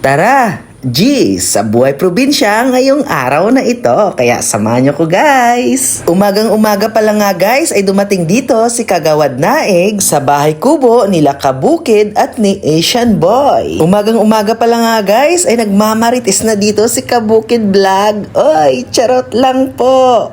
Tara! G, sa buhay probinsya ngayong araw na ito. Kaya samahan niyo ko guys. Umagang umaga pa lang nga guys ay dumating dito si Kagawad Naig sa bahay kubo nila Kabukid at ni Asian Boy. Umagang umaga pa lang nga guys ay nagmamaritis na dito si Kabukid Vlog. Oy, charot lang po.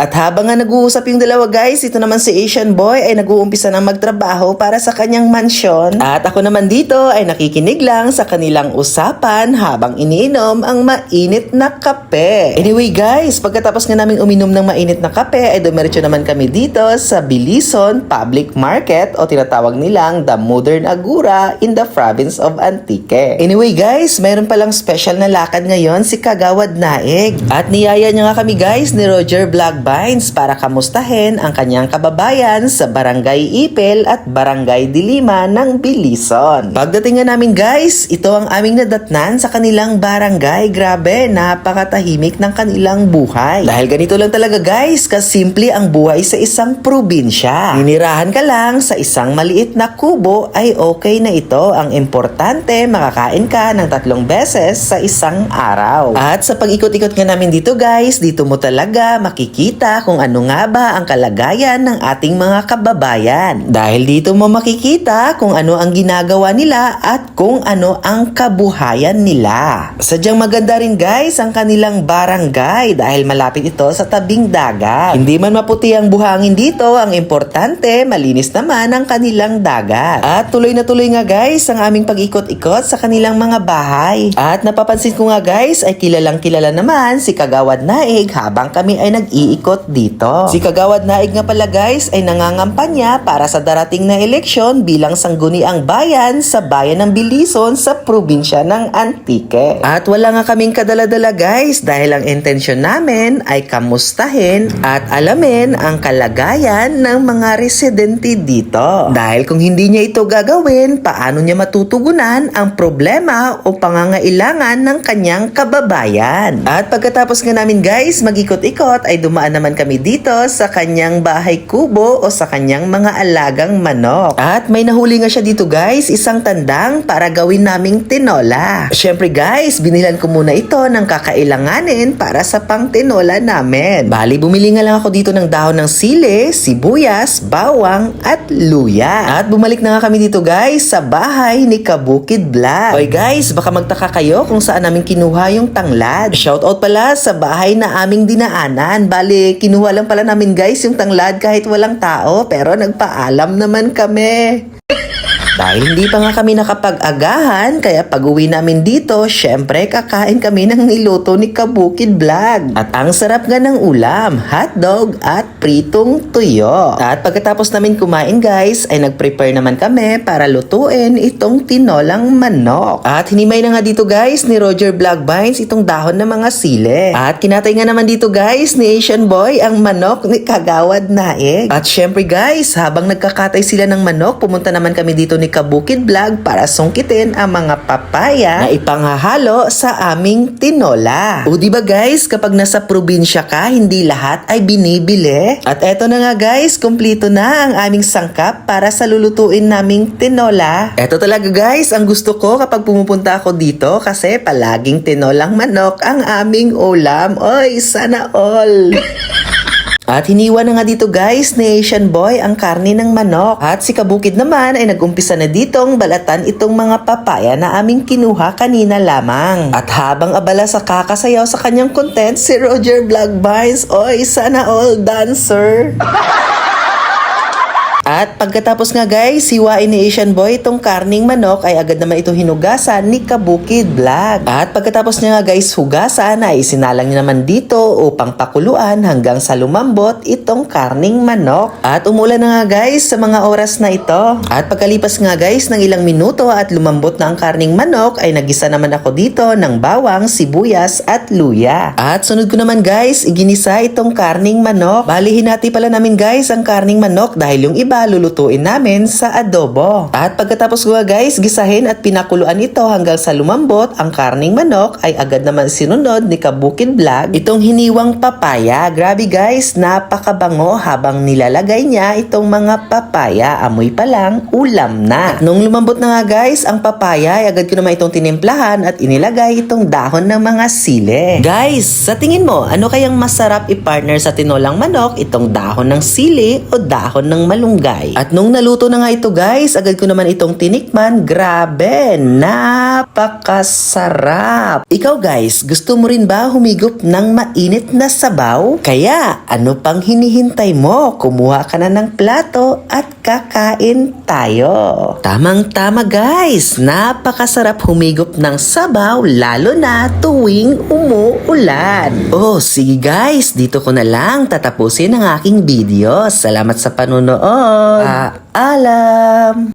At habang nga nag-uusap yung dalawa guys, ito naman si Asian Boy ay nag-uumpisa na magtrabaho para sa kanyang mansyon. At ako naman dito ay nakikinig lang sa kanilang usapan habang iniinom ang mainit na kape. Anyway guys, pagkatapos nga namin uminom ng mainit na kape ay dumiretso naman kami dito sa Bilison Public Market o tinatawag nilang The Modern Agura in the province of Antique. Anyway guys, mayroon palang special na lakad ngayon si Kagawad Naig. At niyaya niya nga kami guys ni Roger Blackbines para kamustahin ang kanyang kababayan sa Barangay Ipel at Barangay Dilima ng Bilison. Pagdating nga namin guys, ito ang aming nadatnan sa kanilang barangay. Grabe, napakatahimik ng kanilang buhay. Dahil ganito lang talaga guys, kasimple ang buhay sa isang probinsya. Ninirahan ka lang sa isang maliit na kubo ay okay na ito. Ang importante, makakain ka ng tatlong beses sa isang araw. At sa pag-ikot-ikot nga namin dito guys, dito mo talaga makikita kung ano nga ba ang kalagayan ng ating mga kababayan. Dahil dito mo makikita kung ano ang ginagawa nila at kung ano ang kabuhayan nila. Sadyang maganda rin guys ang kanilang barangay dahil malapit ito sa tabing dagat. Hindi man maputi ang buhangin dito, ang importante malinis naman ang kanilang dagat. At tuloy na tuloy nga guys ang aming pag-ikot-ikot sa kanilang mga bahay. At napapansin ko nga guys ay kilalang kilala naman si Kagawad Naig habang kami ay nag-iikot dito. Si Kagawad Naig nga pala guys ay nangangampanya para sa darating na eleksyon bilang sangguniang bayan sa bayan ng Bilison sa probinsya ng Antique. At wala nga kaming kadala-dala guys dahil ang intensyon namin ay kamustahin at alamin ang kalagayan ng mga residente dito. Dahil kung hindi niya ito gagawin, paano niya matutugunan ang problema o pangangailangan ng kanyang kababayan. At pagkatapos nga namin guys mag-ikot-ikot ay dumaan naman kami dito sa kanyang bahay kubo o sa kanyang mga alagang manok. At may nahuli nga siya dito guys, isang tandang para gawin naming tinola. Syempre guys, binilan ko muna ito ng kakailanganin para sa pang tinola namin. Bali, bumili nga lang ako dito ng dahon ng sili, sibuyas, bawang at luya. At bumalik na nga kami dito guys sa bahay ni Kabukid Vlog. Oy guys, baka magtaka kayo kung saan namin kinuha yung tanglad. Shoutout pala sa bahay na aming dinaanan. Bali, kinuha lang pala namin guys yung tanglad kahit walang tao pero nagpaalam naman kami. Dahil hindi pa nga kami nakapag-agahan, kaya pag uwi namin dito, syempre kakain kami ng niluto ni Kabukid Vlog. At ang sarap nga ng ulam, hotdog at pritong tuyo. At pagkatapos namin kumain guys, ay nag-prepare naman kami para lutuin itong tinolang manok. At hinimay na nga dito guys ni Roger Vlogbines itong dahon ng mga sile. At kinatay nga naman dito guys ni Asian Boy ang manok ni Kagawad Naig. At syempre guys, habang nagkakatay sila ng manok, pumunta naman kami dito ni Kabukid Vlog para sungkitin ang mga papaya na ipanghahalo sa aming tinola. O di ba guys, kapag nasa probinsya ka, hindi lahat ay binibili. At eto na nga guys, kumpleto na ang aming sangkap para sa lulutuin naming tinola. Eto talaga guys, ang gusto ko kapag pumupunta ako dito kasi palaging tinolang manok ang aming ulam. Oy, sana all! At hiniwa na nga dito guys ni Asian Boy ang karne ng manok. At si Kabukid naman ay nagumpisa na ditong balatan itong mga papaya na aming kinuha kanina lamang. At habang abala sa kakasayaw sa kanyang content, si Roger Vlogbines, oy sana all dancer. At pagkatapos nga guys, siwain ni Asian Boy itong karning manok ay agad naman ito hinugasan ni Kabukid Vlog. At pagkatapos niya nga guys hugasan ay sinalang niya naman dito upang pakuluan hanggang sa lumambot itong karning manok. At umulan na nga guys sa mga oras na ito. At pagkalipas nga guys ng ilang minuto at lumambot na ang karning manok ay nagisa naman ako dito ng bawang, sibuyas at luya. At sunod ko naman guys, iginisa itong karning manok. Bali hinati pala namin guys ang karning manok dahil yung iba iba lulutuin namin sa adobo. At pagkatapos ko guys, gisahin at pinakuluan ito hanggang sa lumambot ang karning manok ay agad naman sinunod ni Kabukid Vlog itong hiniwang papaya. Grabe guys, napakabango habang nilalagay niya itong mga papaya. Amoy pa lang, ulam na. At nung lumambot na nga guys, ang papaya ay agad ko naman itong tinimplahan at inilagay itong dahon ng mga sili. Guys, sa tingin mo, ano kayang masarap i-partner sa tinolang manok? Itong dahon ng sili o dahon ng malunggay? At nung naluto na nga ito guys, agad ko naman itong tinikman. Grabe, napakasarap. Ikaw guys, gusto mo rin ba humigop ng mainit na sabaw? Kaya, ano pang hinihintay mo? Kumuha ka na ng plato at kakain tayo. Tamang-tama guys, napakasarap humigop ng sabaw lalo na tuwing umuulan. Oh, sige guys, dito ko na lang tatapusin ang aking video. Salamat sa panunood. Paalam!